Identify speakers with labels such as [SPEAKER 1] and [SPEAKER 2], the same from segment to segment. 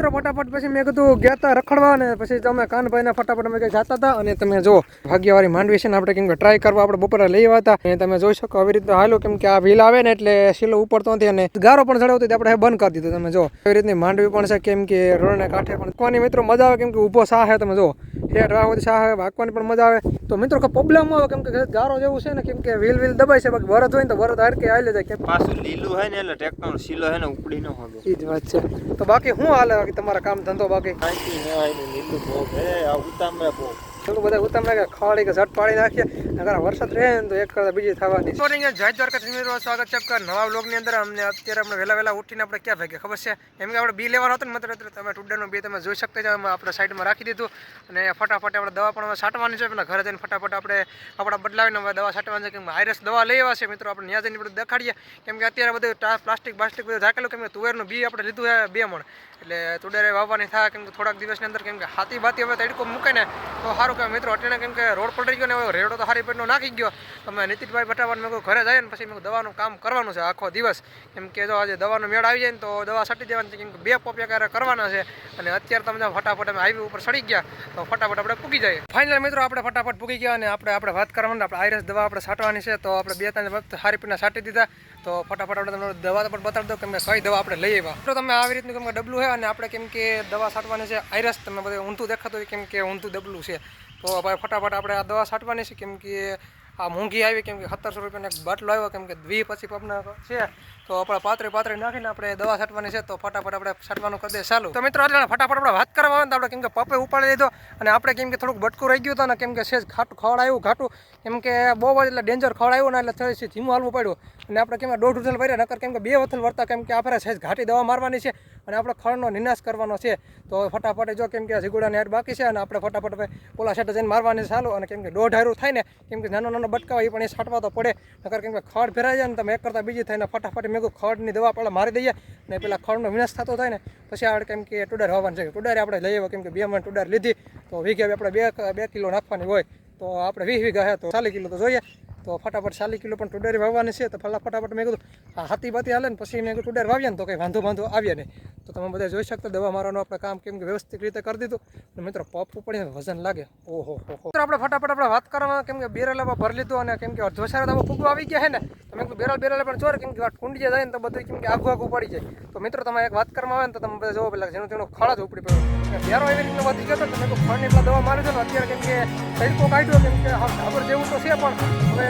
[SPEAKER 1] મિત્રો, ફટાફટ પછી મેં કીધું ગયા હતા રખડવા ને પછી તમે કાનભાઈને ફટાફટ અમે કંઈ જતા હતા અને તમે જો, ભાગ્યવાળી માંડવી છે ને આપણે કેમ કે ટ્રાય કરવા આપણે બપોરે લઈ આવ્યા હતા. અને તમે જોઈ શકો આવી રીતે હાલો, કેમ કે આ વ્હીલ આવે ને એટલે શીલો ઉપડતો નથી અને ગારો પણ ચડાવતો આપણે બંધ કરી દીધું. તમે જો એવી રીતની માંડવી પણ છે, કેમ કે રોડને કાંઠે પણ. કોની મિત્રો મજા આવે, કેમ કે ઊભો સાહ છે તમે જો. હેઠ વાહો શાહ આવે વાંકવાની પણ મજા આવે. તો મિત્રો પ્રોબ્લેમ આવે કેમ કે ગારો જેવું છે ને કેમ કે વ્હીલ વ્હીલ દબાય છે બાકી વરદ હોય ને તો વરદ હારકે આવી જાય કેમ?
[SPEAKER 2] પાછું લીલું હોય ને એટલે ટ્રેક્ટર શીલો હે ને ઉપડી ન હોય.
[SPEAKER 1] એ જ વાત છે. તો બાકી શું હાલે બાકી તમારા કામ ધંધો બાકી?
[SPEAKER 2] હોય લીલું બહુ હે આ ઉતામે બહુ
[SPEAKER 1] ચલો બધા ઉત્તમ કે ખાડી કે ઝટ પાડી વરસાદ રહે ને એક કરતા બીજી થવાની. મોર્નિંગ જય દ્વારકા મિત્રો સ્વાગત નવા વ્લોગની અંદર. અમને અત્યારે આપણે વહેલા વહેલા ઉઠીને આપણે ક્યાં ભાગ્યા? ખબર છે? એમ કે આપણે બી લેવાનું હતું ને માત્ર તમે ટુડરનું બી તમે જોઈ શકતા છો સાઈડમાં રાખી દીધું. અને ફટાફટ આપણે દવા પણ છાંટવાની છે. પેલા ઘરે જઈને ફટાફટ આપણે આપણા બદલાવીને હવે દવા છાંટવાની છે. કેમ કે દવા લઈ આવ્યા મિત્રો, આપણે ત્યાં જઈને બધું દેખાડીએ. કેમ કે અત્યારે બધું પ્લાસ્ટિક પ્લાસ્ટિક બધું ઝાકેલું કેમ કે તુવેરનું બી આપણે લીધું છે બે મણ. એટલે તુડેરે વાવવાની થાય. કેમ કે થોડાક દિવસની અંદર કેમ કે હાથી બાતી હવે તડકો મૂકે ને, તો સારું કે મિત્રો, અટેણે કેમ કે રોડ પડી ગયો ને રેડો તો હારી પેટનો નાખી ગયો. તમે નીતિનભાઈ બટાવાનું મેં ઘરે જાય ને પછી મેં દવાનું કામ કરવાનું છે આખો દિવસ. કેમ કે જો આજે દવાનો મેળ આવી જાય ને તો દવા સટી દેવાની છે, કેમ કે બે પોપિયા ક્યારે કરવાના છે. અને અત્યારે તમે ફટાફટ અમે હાઈવે ઉપર સડી ગયા, તો ફટાફટ આપણે પૂગી જઈએ. ફાઇનલ મિત્રો, આપણે ફટાફટ પૂગી ગયા અને આપણે આપણે વાત કરવાની આપણે આઈરસ દવા આપણે છાંટવાની છે, તો આપણે બે ત્રણ વખત હારી પીના છાંટી દીધા. તો ફટાફટ આપણે તમને દવા પણ બતાવી દો કેમ કે કઈ દવા આપણે લઈ આવ્યા. તો તમે આવી રીતનું કેમ કે ડબલું છે અને આપણે કેમ કે દવા છાંટવાની છે, આઈરસ તમે બધું ઊંધું દેખાતું હોય, કેમ કે ઊંધું ડબલું છે. તો ભાઈ ફટાફટ આપણે આ દવા છાંટવાની છે. કેમ કે આ મોંઘી આવી, કેમ કે સત્તરસો રૂપિયાનો એક બાટલો આવ્યો, કેમ કે વી પછી પપના છે. તો આપણે પાતળી પાતળી નાખીને આપણે દવા છાંટવાની છે. તો ફટાફટ આપણે છાંટવાનું કરી દે ચાલુ. તો મિત્રો એટલે ફટાફટ આપણે વાત કરવા આવે ને આપણે કેમ કે પપ્પે ઉપાડી લીધો અને આપણે કેમ કે થોડુંક બટકું રહી ગયું હતું ને કેમ કે સેજ ખાટું ખવડાવ્યું ઘાટું કેમ કે બહુ જ એટલે ડેન્જર ખવડાવ્યું ને એટલે થોડી ધીમું હાલવું પડ્યું. અને આપણે કેમ દોઢ ઉથલ વર્યા નકર કેમ કે બે વથલ વર્તા, કેમ કે આપણે સહેજ ઘાટી દવા મારવાની છે અને આપણે ખળનો નિનાશ કરવાનો છે. તો ફટાફટ જો કેમ કે ઝીગુડાની હાર બાકી છે અને આપણે ફટાફટ પોલા સેટ જઈને મારવાની ચાલુ અને કેમ કે દોઢ હારું થાય ને, કેમ કે નાનો નાનો બટકા એ પણ એ છાંટવા તો પડે. નકર કેમ કે ખડ ફેરાઈ જાય ને તમે એક કરતાં બીજી થાય ને ફટાફટ મેં ખડની દવા પહેલાં મારી દઈએ ને પેલા ખડનો વિનાશ થતો થાય ને, પછી આપણે કેમ કે ટુડર હોવાનું છે. ટુડર આપણે લઈ આવ્યો કેમ કે બે મણ ટુડાર લીધી, તો વીઘે આપણે બે બે કિલો નાખવાની હોય. તો આપણે વીસ વીઘા હે તો ચાલીસ કિલો તો જોઈએ. તો ફટાફટ ચાલીસ કિલો પણ ટુડેર વાવવાની છે, તો પહેલાં ફટાફટ મેં કીધું હાથી બાતી હાલે ને, પછી મેં કીધું ટુડેર વાવ્યા ને, તો કંઈ વાંધો વાંધો આવ્યા નહીં. તો તમે બધા જોઈ શકતા, દવા મારવાનું આપણે કામ કેમ કે વ્યવસ્થિત રીતે કરી દીધું. અને મિત્રો પપ પડીને વજન લાગે. ઓહો, હો મિત્રો, આપણે ફટાફટ આપણે વાત કરવામાં કેમ કે બેરલામાં ભરી લીધું અને કેમ કે અડધો સારા તમે ફૂગવા આવી ગયા છે ને, તો મેં કીધું, બેરલ બેરલ, પણ ચોર, કેમ કે આ કુંડીએ જાય ને, તો બધું કેમ કે આઘું આઘું પડી જાય. તો મિત્રો તમે એક વાત કરવામાં આવે ને, તો તમે બધા જોવો પેલા જેનું તેનું ખળ જ ઉપડી પડ્યો. બેરો એવી રીતનો વધી ગયો તો મેં ફળ એટલા દવા મારી દો ને, અત્યારે કેમ કે તડકો કાઢ્યો, કેમ કે હા ઢાબર જેવું તો છે પણ, હવે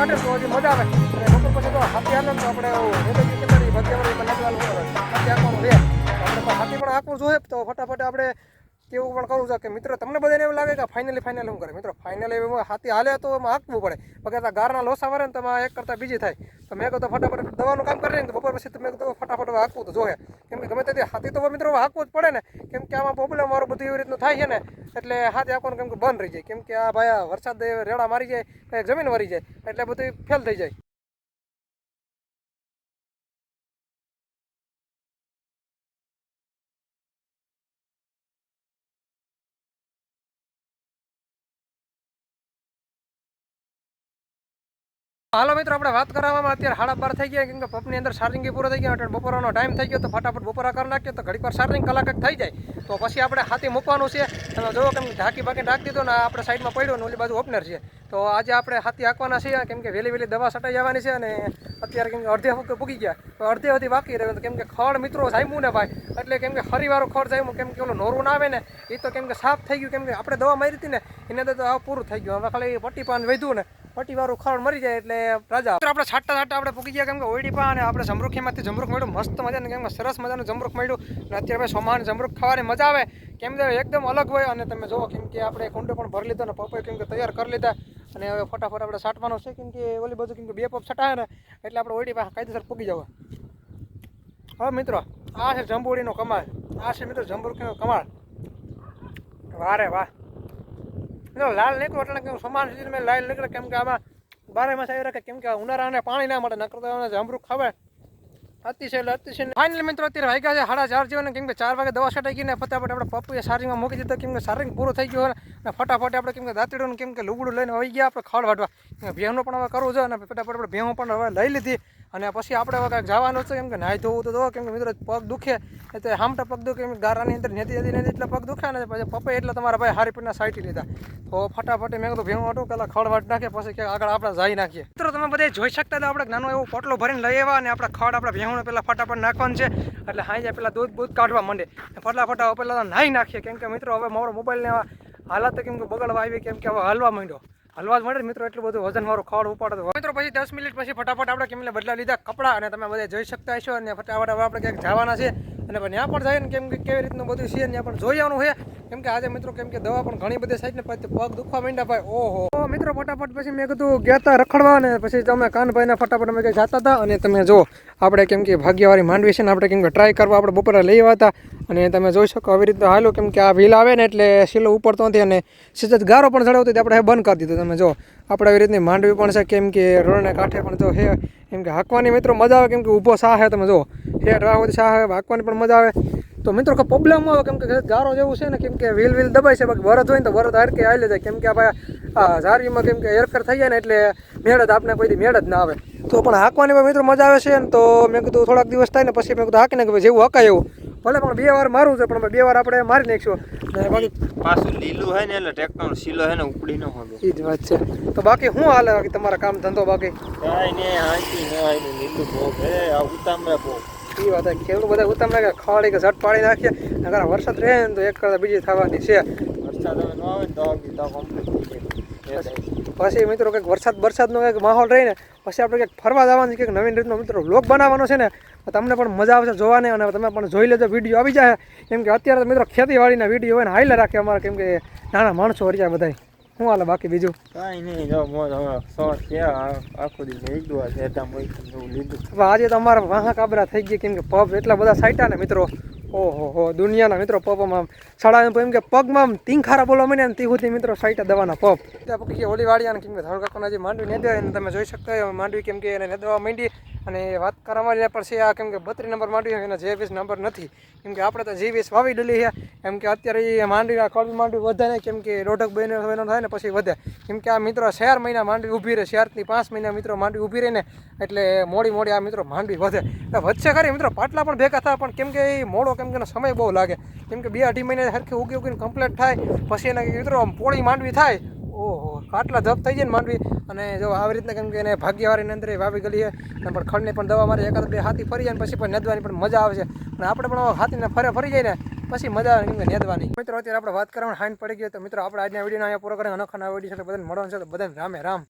[SPEAKER 1] કાઢે તો હજી મજા આવે અને બપોર પછી હાથી આપણે રેલવે કેટલી પણ નગવાલ હાથી પણ આપવું જોઈએ તો ફટાફટ આપણે પણ કહું છું કે મિત્રો, તમને બધાને એવું લાગે કે ફાઇનલી ફાઇનલ હું કરે? મિત્રો ફાઇનલી એવું હાથી હાલે તો એમાં હાંકવું પડે. બાકી ગારના લોસા વરે ને તો એમાં એક કરતાં બીજી થાય. તો મેં કહું તો ફટાફટ દવાનું કામ કરી તો બપોર પછી મેં તો ફટાફટ હાંકવું તો જોઈએ કેમ કે ગમે તેથી હાથી તો મિત્રો હાંકવું જ પડે ને. કેમ કે આમાં પ્રોબ્લેમ વાળું બધું એવી રીતનું થાય છે ને, એટલે હાથી હાંકવાનું કેમ કે બંધ રહી જાય. કેમ કે આ ભાઈ વરસાદ રેડા મારી જાય કંઈક જમીન વરી જાય, એટલે બધું ફેલ થઈ જાય. હાલો મિત્રો, આપણે વાત કરવામાં અત્યારે સાડા બાર થઈ ગયા, કેમ પંપની અંદર ચાર્જિંગ પૂરો થઈ ગયા, એટલે બપોરનો ટાઈમ થઈ ગયો, તો ફટાફટ બપોરા કરી નાખીએ, તો ઘડીક વાર ચાર્જિંગ કલાક થઈ જાય. તો પછી આપણે હાથી મૂકવાનું છે. તમે જોવો કેમ ઢાંકી બાકી ઢાંકી દીધો ને આપણે સાઈડમાં પડ્યો ને ઓલી બાજુ ઓપનર છે. તો આજે આપણે હાથી હાંકવાના છીએ, કેમ કે વહેલી વહેલી દવા સટાઈ જવાની છે અને અત્યારે કેમ અડધે ફૂકે પૂગી ગયા. તો અડધે વધી બાકી રહ્યો કેમ કે ખડ મિત્રો જામ્યું ને ભાઈ, એટલે કેમ કે ફરીવારો ખડ જામ્યું, કેમ કે ઓલું નોરું ના આવે ને એ તો કેમ કે સાફ થઈ ગયું. કેમ કે આપણે દવા મારી હતી ને, એને તો પૂરું થઈ ગયું. હવે ખાલી પટ્ટી પાન વધ્યું ને. પટ્ટી વાળું ખડ મરી જાય એટલે રાજા. આપણે છાંટતા છાંટતા આપણે પૂકી ગયા, કેમ કે ઓઈડી પા અને આપણે જમરૂખીમાંથી જમરૂખ મળ્યું, મસ્ત મજા કેમ કે સરસ મજાનું જમરૂખ મળ્યું. અને અત્યારે ભાઈ સોમાન જમરૂખ ખાવાની મજા આવે. કેમ કે એકદમ અલગ હોય અને તમે જુઓ કેમ કે આપણે કુંડો પણ ભરી લીધો અને પપૈ કેમ કે તૈયાર કરી લીધા. અને હવે ફટાફટ આપણે છાંટવાનું છે, કેમ કે ઓલી બાજુ કેમ કે બે પપ છટાવે ને, એટલે આપણે ઓઈડી પાસે કાયદેસર પૂકી જવા. હવે મિત્રો, આ છે જંબુડીનો કમાલ. આ છે, મિત્રો, જંબુડીનો કમાલ. વારે વાહ. જો લાલ નીકળો એટલે કેમ સમાન સિઝનમાં લાલ નીકળે, કેમ કે આમાં બારે માસ આવી રાખે, કેમ કે ઉનાળાને પાણી ના મળે, નકર તો જામરૂખ ખાવે. અતિશય એટલે અતિશય ફાઇનલ મિત્રો, અત્યારે વાગ્યા છે સાડા ચાર જેવા કેમ કે ચાર વાગે દવા છટાઈ ગઈ ને ફટાફટ આપણે પપ્પુએ ચાર્જિંગમાં મૂકી દીધો, કેમ કે ચાર્જિંગ પૂરું થઈ ગયું અને ફટાફટ આપણે કેમ કે દાંતડીઓને, કેમ કે લુગડું લઈને આવી ગયા આપણે ખડ વાટવા ભેહનું પણ હવે કરવું છે અને ફટાફટ આપણે ભેહું પણ હવે લઈ લીધી. અને પછી આપણે હવે કાંઈક જવાનું છે, કેમ કે નાહી ધોવું તો ધો કેમ કે મિત્રો પગ દુખે, એટલે હામટા પગ દુખે, એમ ગારાની અંદર નેતી નેતી નેતી એટલે પગ દુખે ને પછી પપ્પા એટલે તમારા ભાઈ હારી પીના સાઈટી લીધા. તો ફટાફટ મેં કીધું ભેણું હતું, પેલા ખડ વાટ નાખીએ પછી કે આગળ આપણે જઈ નાખીએ. મિત્રો તમે બધા જોઈ શકતા હતા, આપણે નાનો એવો પોટલો ભરીને લઈ આવ્યા અને આપણે ખડ આપણે ભેણું પહેલાં ફટાફટ નાખવાનું છે, એટલે હાઈ પહેલાં દૂધ બૂધ કાઢવા માંડે. ફટાફટ હવે પહેલાં નાહી નાખીએ, કેમ કે મિત્રો હવે મારો મોબાઈલને હાલત કેમ કે બગડવા આવી, કેમ કે હવે હાલવા માંડ્યો. હલવા જ મળે મિત્રો, એટલું બધું વજન વાળું ખડ ઉપાડતો મિત્રો, પછી દસ મિનિટ પછી ફટાફટ આપણે કેમ બદલા લીધા કપડાં અને તમે બધા જોઈ શકતા હશો. અને ફટાફટ આપણે ક્યાંક જવાના છે. અને પણ ત્યાં પણ જઈએ ને કેમ કેવી રીતનું બધું છે ત્યાં પણ જોઈ આવવાનું છે. કેમ કે આજે મિત્રો કેમ કે દવા પણ ઘણી બધી સાઈડ ને પછી પગ દુખવા માંડ્યા ભાઈ, ઓહો. મિત્રો ફટાફટ પછી મેં કીધું ગયા રખડવા ને પછી તમે કાનભાઈને ફટાફટ અમે કંઈ જતા હતા અને તમે જો આપણે કેમ કે ભાગ્યવાળી માંડવી છે ને આપણે કેમ કે ટ્રાય કરવા આપણે બપોરે લઈ આવ્યા હતા અને તમે જોઈ શકો આવી રીતે હાલો કેમ કે આ વ્હીલ આવે ને એટલે શીલો ઉપડતો નથી અને સીધા ગારો પણ ચડાવતો આપણે હે બંધ કરી દીધો. તમે જો આપણે આવી રીતની માંડવી પણ છે, કેમ કે રોડના કાંઠે પણ જો હે, કેમ કે હાંકવાની મિત્રો મજા આવે, કેમ કે ઊભો સાહ હે, તમે જો હે રાહ સાહ હાંકવાની પણ મજા આવે. તો મિત્રો કે પ્રોબ્લેમ આવે કેમ કે ગારો જેવું છે ને કેમ કે વ્હીલ વ્હીલ દબાય છે બાકી વરદ હોય ને તો વરદ હારકે આવી જાય. કેમ કે આપણે આ ઝારીમાં કેમ કે એરફેર થઈ જાય ને એટલે મેળ જ આપણે કોઈ મેળ જ ના આવે. તો પણ હાંકવાની મિત્રો મજા આવે છે ને તો મેં કીધું થોડાક દિવસ થાય ને પછી મેં કીધું હાંકીને કે ભાઈ જેવું હકાય એવું. ભલે પણ બે વાર મારું છે પણ બે વાર આપણે મારી નાખીશું. ને બાકી
[SPEAKER 2] પાછું લીલું હોય ને એટલે ટ્રેક્ટર શીલો હે ને ઉપડી ન હોય.
[SPEAKER 1] એ જ વાત છે. તો બાકી શું હાલે બાકી તમારા કામ ધંધો બાકી?
[SPEAKER 2] કાંઈ નહીં હાંકી ન લીલું ભોગ હે આ ઉતામળે ભોગ.
[SPEAKER 1] એ વાત. ખેડૂત બધા ઉત્તમ લાગે ખવાડી કે ઝટ પાડી નાખીએ. અગર વરસાદ રહે ને તો એક કરતા બીજી થવાની છે.
[SPEAKER 2] વરસાદ હવે ન આવે તો જાય.
[SPEAKER 1] પછી મિત્રો કંઈક વરસાદ વરસાદનો કંઈક માહોલ રહીને પછી આપણે કંઈક ફરવા જવાનું છે કંઈક નવીન રીતનો મિત્રો લોક બનાવવાનો છે ને તમને પણ મજા આવશે જોવાની અને તમે પણ જોઈ લેજો વીડિયો આવી જાય. કેમ કે અત્યારે તો મિત્રો ખેતીવાડીના વીડિયો હોય ને હાઈલા રાખે અમારે કેમ કે નાના માણસો હરિયા બધા શું હાલે બાકી બીજું?
[SPEAKER 2] કાંઈ નહીં જો મોજ હવે સવાર થયા આખો દિવસ નીકળ્યું છે એટા મોઈ એવું લીધું.
[SPEAKER 1] હવે આજે તો અમારા વાહા કાબરા થઈ ગયા કેમ કે પગ એટલા બધા સાઈટા ને મિત્રો. ઓહો હો દુનિયાના મિત્રો પગમાં સડા એમ કે પગમાં આમ તીંખારા બોલવા માંડ્યા ને તીહુથી મિત્રો સાઈટા દવાના પગ. ત્યાં પછી ઓલી વાડિયા કેમ કે ધોળકાકોના જે માંડવી નેદવા એને તમે જોઈ શકતા હોય માંડવી કેમ કે એને નેદવા માંડી અને વાત કરવામાં પણ છે આ કેમ કે બત્રી નંબર માંડવી એના જે વીસ નંબર નથી. કેમ કે આપણે તો જે વીસ વાવી ડલી છે, એમ કે અત્યારે એ માંડવી કડવી માંડવી વધે નહીં, કેમ કે રોઢક બહેનો બહેનો થાય ને પછી વધે. કેમ કે આ મિત્રો ચાર મહિના માંડવી ઊભી રહે, ચારથી પાંચ મહિના મિત્રો માંડવી ઊભી રહે ને એટલે મોડી મોડી આ મિત્રો માંડવી વધે. એટલે વધશે ખરી મિત્રો પાટલા પણ ભેગા થાય, પણ કેમ કે એ મોડો કેમ કે સમય બહુ લાગે. કેમ કે બે અઢી મહિને સરખી ઉગી ઉગીને કમ્પ્લીટ થાય, પછી એના મિત્રો પોળી માંડવી થાય ઓહો આટલા જપ થઈ જાય ને માંડવી. અને જો આવી રીતના કેમ કે એને ભાગ્યવારીની અંદર વાવી ગલીએ અને પણ ખડની પણ દવા મારી એકાદ બે હાથી ફરી જાય ને પછી પણ નેદવાની પણ મજા આવે છે. અને આપણે પણ હાથીને ફરે ફરી જાય ને, પછી મજા આવે કેમ કે નેદવાની. મિત્રો, અત્યારે આપણે વાત કરવાની હાઈન પડી ગઈ તો મિત્રો, આપણે આજના વિડીયોનો અહીંયા પૂરો કરીને અનોખા વીડિયો છે બધાને મળવાનું છે તો બધાને રામે રામ.